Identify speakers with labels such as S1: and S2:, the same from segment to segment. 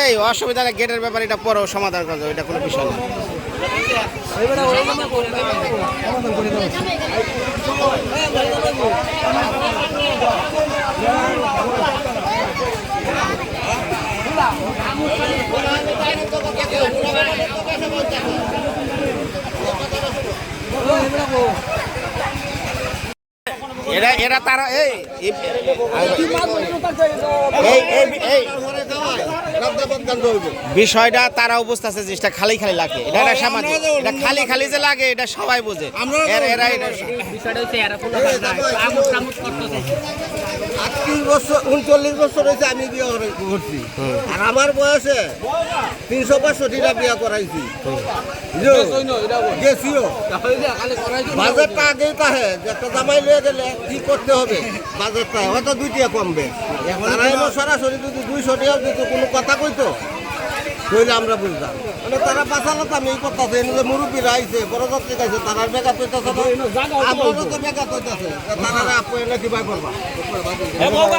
S1: এই অসুবিধা গেটের ব্যাপারে এটা পরেও সমাধান করা যাবে এটা কোনো বিষয় না। এরা এরা তারা এই এই- এই বিষয়টা তারা অবস্থা আছে জিনিসটা খালি খালি লাগে। এটা একটা সামাজিক। এটা খালি খালি যে লাগে এটা সবাই বোঝে। এরা এরা এটা
S2: বিষয়টা হচ্ছে এরা
S3: আটত্রিশ বছর উনচল্লিশ বছর হয়েছে আমি বিয়ে করে- করছি। আর আমার বয়সে তিনশো পাঁচশোটিটা বিয়ে করাইছি। গেছিও বাজারটা আগেই তাহে একটা জামাই লিয়ে গেলে কি করতে হবে? বাজারটা হয়তো দুইটিয়া কমবে। এলো সরাসরি যদি দুইশো টাকাও দিত কোনো কথা কইতো কইলে আমরা বুঝতাম। মানে তারা বাঁচালো তো আমি এই করতেছে এনে মুরব্বীরা আইছে বড় যাত্রী গাইছে তারা বেকার তৈতেছে আমারও তো বেকার তৈতেছে তারা আপু এনে কিবা করবা?
S1: বলা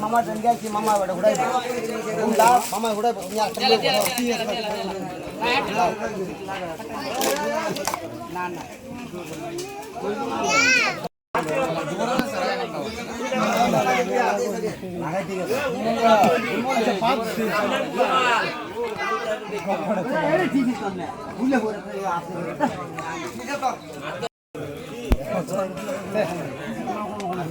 S3: मामा जन गया की मामा बड़ा हुड़ा
S4: हुड़ा मामा उड़ाई यार चले ना ना ठीक है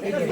S4: Cái này?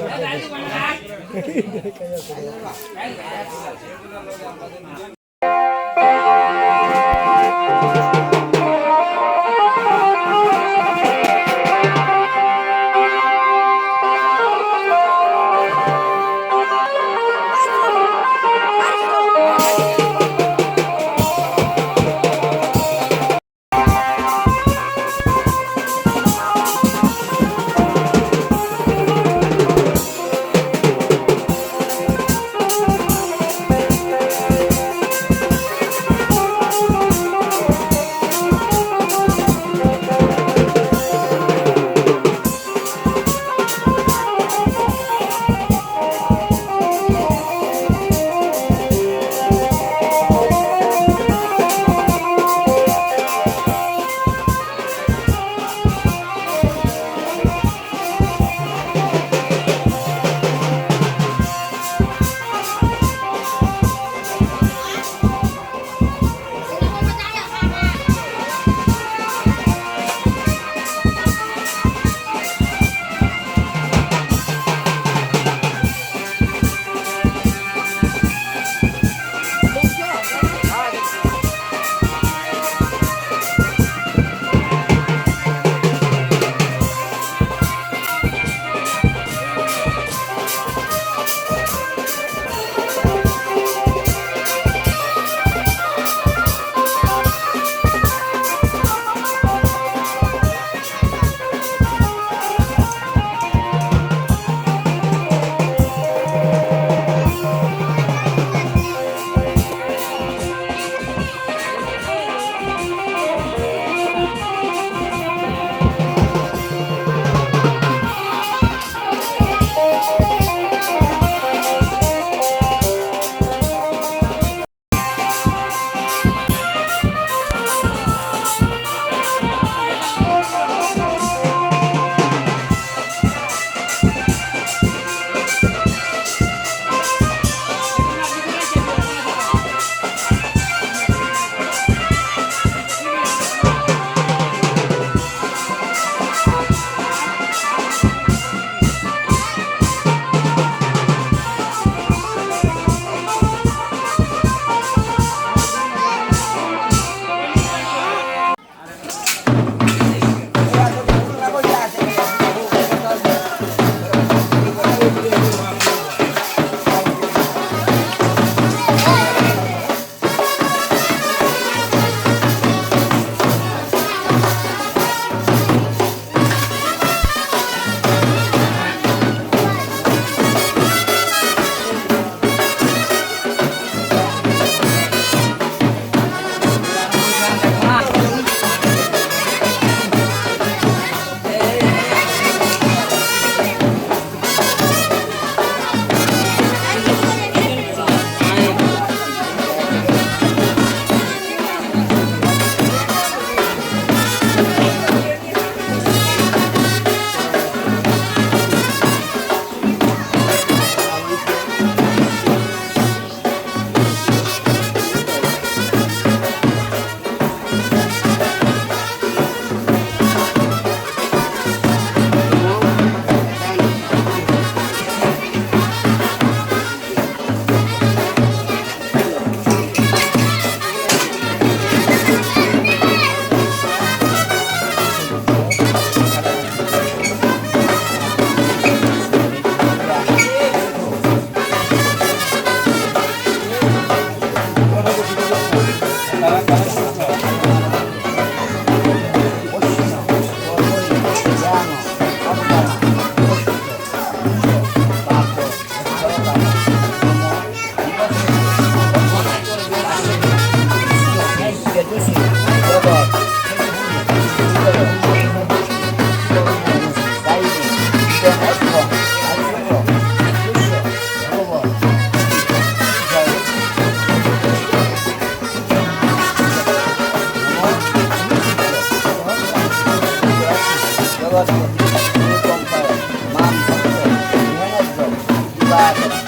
S4: জোর করো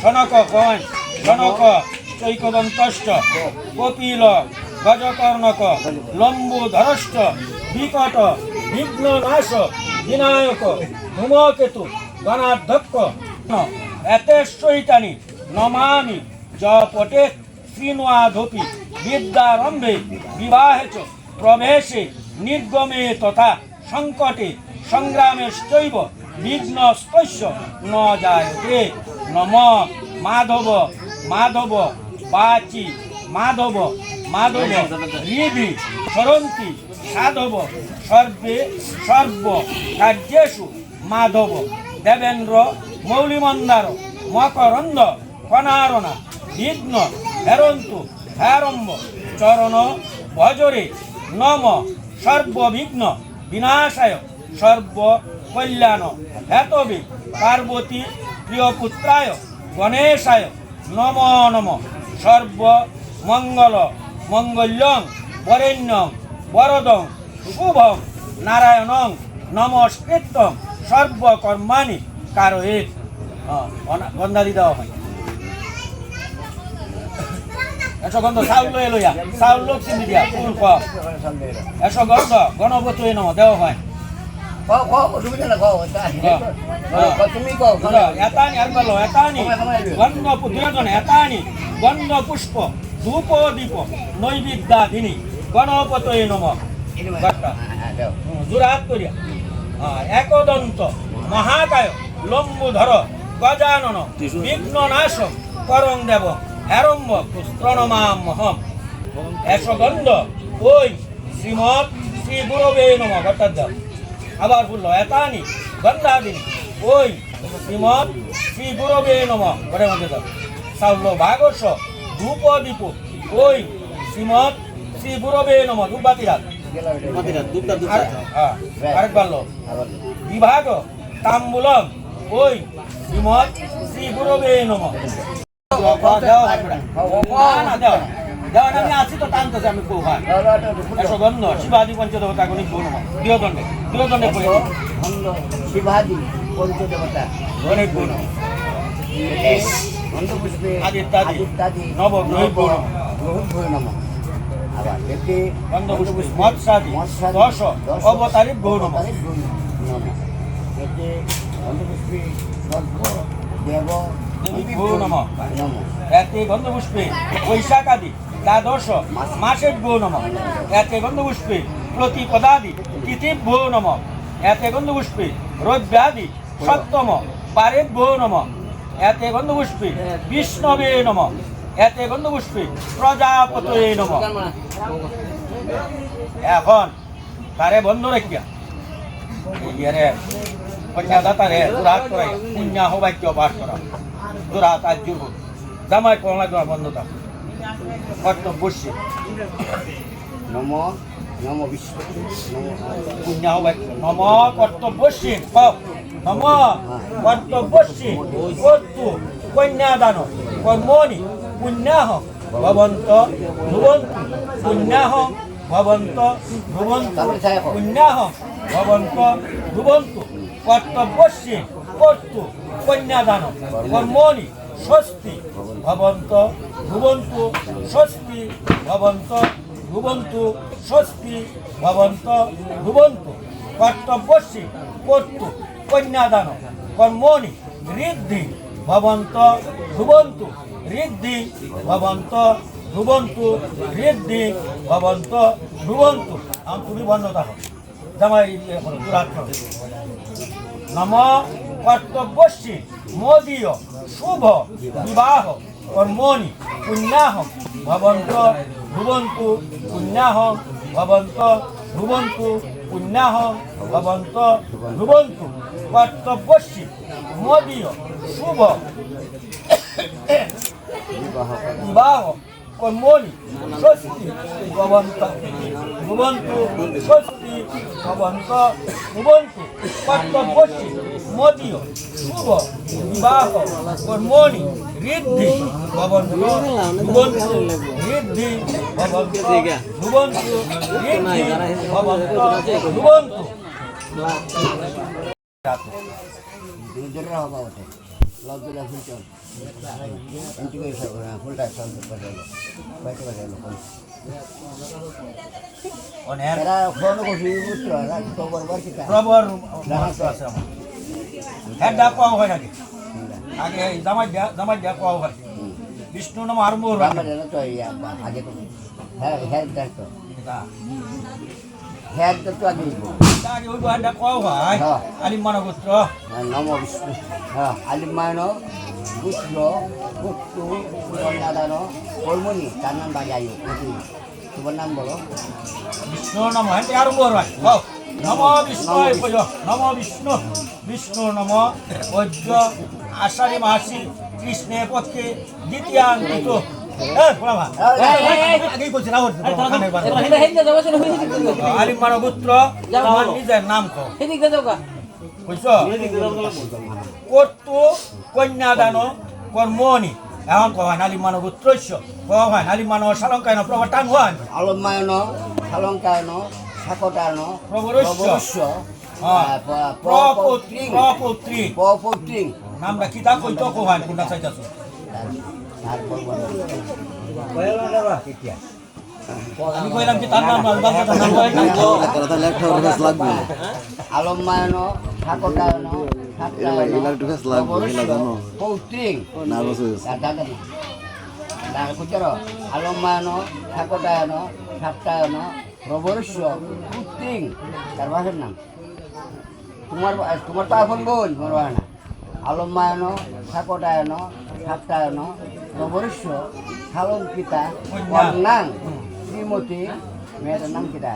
S4: শনক কয় কপিল গজকর্ণক লম্বু ধরষ্ট বিকট বিঘ্ন নাশ বিনায়ক ধূমকেতু গণাধ্যক্ষ এতেশ্বৈতানি নমামি জপটে শ্রীনুয়াধপি বিদ্যারম্ভে বিবাহে প্রবেশে নির্গমে তথা সংকটে সংগ্রামেশ্চৈব বিঘ্ন স্পর্শ, ন জায়তে নম, মাধব মাধব, বাচি, মাধব মাধব হৃদি সরন্তি, সাধব, সর্বে, সর্ব কার্যেষু মাধব, দেবেন্দ্র, মৌলিমন্দার, মকরন্দ কনারণা বিঘ্ন হেরন্তু হেরম্ব চরণ ভজরে নম, সর্ববিঘ্ন বিনাশায় সর্ব কল্যাণ হেতবে পার্বতী প্রিয়পুত্রায় গণেশায় নম নম। সর্ব মঙ্গল মঙ্গল্যং, বরেণ্যং, বরদং, শুভং, নারায়ণং নমস্কৃতং সর্বকর্মাণি কারয়েত গন্ধাদি দেওয়া হয়। গন্ধ চাউল লইয়া চাউল লোক চিনি দিয়া ফুল ক গন্ধ দেওয়া হয়। গন্ধ পুষ্প ধূপ দীপ নৈবিদ্যা দিনী গণপতি নম। করিয়া হ্যাঁ, একদন্ত মহাকায় লম্বুধর গজানন বিঘ্ন নাশ করং দেব হেরম্ব প্রণমামহম এসগন্ধ ওই শ্রীমৎ শ্রী গুরবে নম ঘটার আবার বলল এতানি গন্ধাদিনী ওই শ্রীমৎ শ্রী গুরবে নম ঘরের মধ্যে দাও সাউল ভাগস ধূপ দীপ ওই শ্রীমৎ শ্রী গুরবে নম ধূপবাতি রাত আরেকবার লো বিভাগ তাম্বুলম ওই শ্রীমৎ শ্রী গুরবে নম। আমি আছি তো টানতেছে আমি এসো গন্ধ শিবাদি পঞ্চদেবতা বউ নম গৃহদণ্ডে গৃহদণ্ডে
S2: শিবাজি পঞ্চদেবতা
S4: নম
S2: গন্ধপুষ্পে
S4: আদিত্যাদি
S2: আদিত্যাদি
S4: নবগ্রহিত বউ নম
S2: আবার এতে
S4: গন্ধপুষ্প মৎসাদি দশ অবতারিক বউ নম
S2: এতে গন্ধপুষ্পে দেব
S4: গৌ নম। এতে গন্ধপুষ্পে বৈশাখাদি, দ্বাদশ মাসের ভো নম এতে গন্ধপুষ্পে প্রতিপদাদি, তিথি ভো নম এতে গন্ধপুষ্পে রৌদ্রাদি, সপ্তম পারে ভো নম এতে গন্ধপুষ্পে বিষ্ণবে নম। এতে গন্ধপুষ্পে প্রজাপতয়ে নম। এখন তারে বন্ধ রাখিয়া। ইয়ারে কন্যাদাতারে দুরাত করাই পুণ্যা হবাক্য পাঠ করা। দুরাত আজ জুর জামাই করলা দেওয়া বন্ধ থাক। কর্তব্য বসছে
S2: নম নম বিশ্ব নম
S4: পুণ্যা হবাক্য নম কর্তব্যসী কও নম কর্তব্যসী কর্তু কন্যাদান কর্মণি পুণ্যাহ ভবন্ত ধ্রুবন্তু পুণ্যাহ ভবন্ত ধ্রুবন্তু পুণ্যাহ ভবন্ত ধ্রুবন্তু কর্তব্যসী কর্তু কন্যাদান কর্মণি স্বস্তি, ভবন্ত ধ্রুবন্তু স্বস্তি, ভবন্ত ধ্রুবন্তু স্বস্তি, ভবন্ত ধ্রুবন্তু কর্তব্যসী কর্তু কন্যাদান কর্মণি, ঋদ্ধি, ভবন্ত ধ্রুবন্তু ঋদ্ধি, ভবন্ত ধ্রুবন্তু ঋদ্ধি, ভবন্ত ধ্রুবন্তু আমি বন্ধ থাকো জামাই নম কর্তব্যসী মোদীয়, শুভ, বিবাহ, কর্মণি, পুণ্যাহম, ভবন্ত, ভুবন্তু, পুণ্যাহম, ভবন্ত, ভুবন্তু, পুণ্যাহম, ভবন্ত, ভুবন্তু। কর্তব্যসী মদীয়, শুভ, বিবাহ, কর্মণি, স্বস্তি, ভবন্ত, ভুবন্তু, স্বস্তি, ভবন্ত, ভুবন্তু। কর্তব্যসী মদীয় শুভ বিবাহ কর্মণি ঋদ্ধি ভবন্ত ভুবন্তু ঋদ্ধি ভবন্ত ভুবন্তু ঋদ্ধি ভবন্ত ভুবন্তু।
S5: দুজনের হবা ওঠে ফুলটা লোক
S4: প্রবর আছে আমার। হ্যাঁ ডাক পাওয়া হয় নাকি? আগে জামাই জামাই দিয়া পাওয়া হয়। বিষ্ণু নাম
S5: তো এই আগে হ্যাঁ হ্যাঁ দেখ তো। হ্যাঁ তো আগে
S4: আগে ওই ডাক পাওয়া হয়।
S5: হ্যাঁ।
S4: আলিম মানগোত্র
S5: নম বিষ্ণু। হ্যাঁ আলিমায়ন পুত্র পুত্রু কন্যাদান কর্মণি। তার নাম বাজায়ু তোমার নাম বলো।
S4: বিষ্ণু নাম হ্যাঁ হয়। নম বিষ্ণু। নম বিষ্ণু। বিষ্ণু নম বৈদ্য আষাঢ়ি মাসি কৃষ্ণের পক্ষে। আলিম আমার নিজের নাম কর্তু কন্যাদান কর্মণি এখন কয় নালি মানব উত্তরস্য হয় নালি মানব সালঙ্কায়ন প্রবর্তান হয়
S5: আলমায়ন শালঙ্কায়ন শাকটায়ন
S4: প্রবরস্য। প্রপৌত্রী প্রপৌত্রী
S5: পপৌত্রিং
S4: নামটা কিতা কইতো কো হয় কোনটা চাইতাছ আমি কইলাম কি তার নাম না নাম নাম তো
S5: আলমায়ন আলমায়ন শাকটায়ন সাপ্তায়ন পুত্রিং তার ভাষার নাম তোমার তোমার তো এখন বল তোমার ভাষা না। আলমায়ন শাকটায়ন সাপ্তায়ন প্রবরস্য শালঙ্কিতা কন্যাং শ্রীমতী মেয়েটার নাম কিটা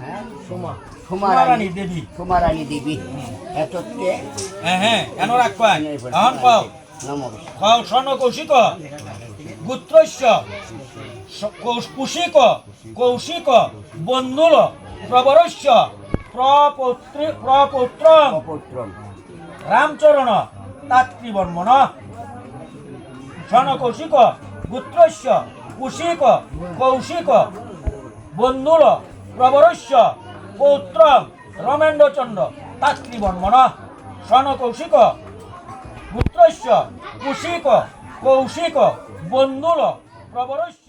S5: হ্যাঁ?
S4: কুমারানী
S5: সুমারানী
S4: দেবী।
S5: সুমারানী দেবী। এতত্বে
S4: হ্যাঁ হ্যাঁ কেন রাখবা? এখন কও
S5: নমস্কার
S4: কও স্বর্ণ কৌশিক গুত্রস্য স- কৌশ- কুশিক কৌশিক বন্ধুল প্রবরস্য প্রপৌত্র প্রপৌত্রং
S5: অপত্রম
S4: রামচরণ তাত্রিবর্মণ স্বর্ণ কৌশিক গুত্রস্য কুশিক কৌশিক বন্ধুল প্রবরস্য পৌত্র রমেন্দ্রচন্দ্র তাত্রিবর্মণ স্বর্ণ কৌশিক পুত্রস্য কুশিক কৌশিক বন্ধুল প্রবরস্য